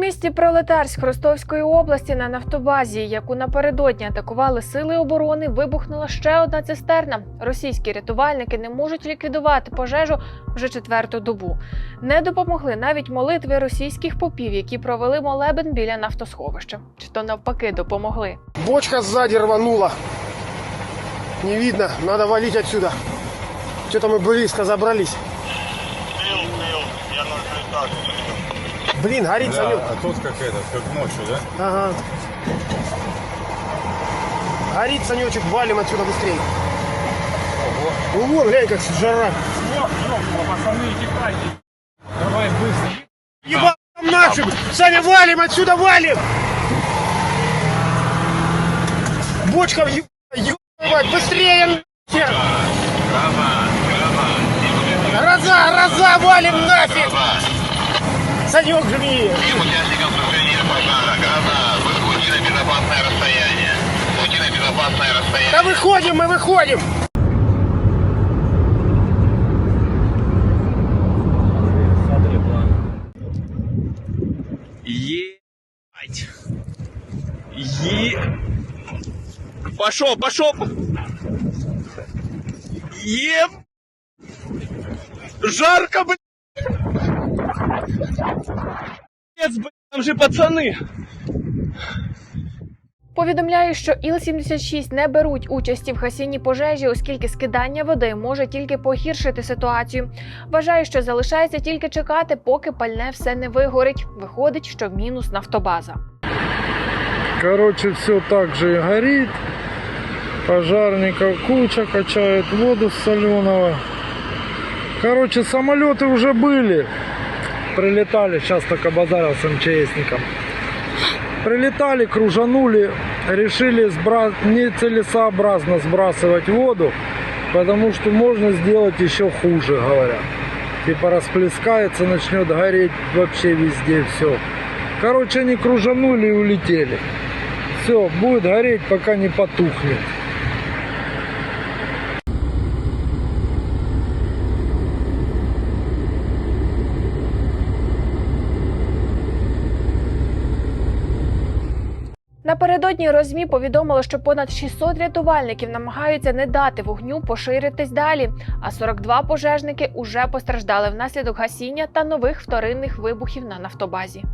місті Пролетарськ Ростовської області на нафтобазі, яку напередодні атакували сили оборони, вибухнула ще одна цистерна. Російські рятувальники не можуть ліквідувати пожежу вже четверту добу. Не допомогли навіть молитви російських попів, які провели молебен біля нафтосховища. Чи то навпаки допомогли? Бочка сзади рванула. Не видно, надо валить отсюда. Что-то мы близко забрались. Пил, пил, я 0,30. Блин, горит Да, Санек. а тут как этот, как ночью, да? Ага. Горит, Санечек, валим отсюда быстрее. Ого. Вон, глянь, как жара. Давай быстро. Еба там нафиг! Саня, валим отсюда, валим! Бочка, еб... ебать, быстрее! нахер! Гроза, гроза, валим нафиг! Санек, живи! Участникам сожжения пожара, гроза, выходите на безопасное расстояние. Уйти на безопасное расстояние. Да выходим, мы выходим! Ебать. Е... Пошел, пошел. Еб... Жарко, блядь. Пиздец, блядь, Там же пацаны. Повідомляю, що Іл-76 не беруть участі в гасінні пожежі, оскільки скидання води може тільки погіршити ситуацію. Вважаю, що залишається тільки чекати, поки пальне все не вигорить. Виходить, що мінус нафтобаза. Короче, все так же и горит. Пожарников куча, качают воду с соленого. Короче, самолеты уже были. Прилетали, сейчас только базарил с МЧСником. Прилетали, кружанули, решили сбра... нецелесообразно сбрасывать воду, потому что можно сделать еще хуже, говорят. Типа расплескается, начнет гореть вообще везде все. Короче, они кружанули и улетели. Все, будет гореть, пока не потухнет. Напередодні розмі повідомило, що понад 600 рятувальників намагаються не дати вогню поширитись далі. А 42 пожежники уже постраждали внаслідок гасіння та нових вторинних вибухів на нафтобазі.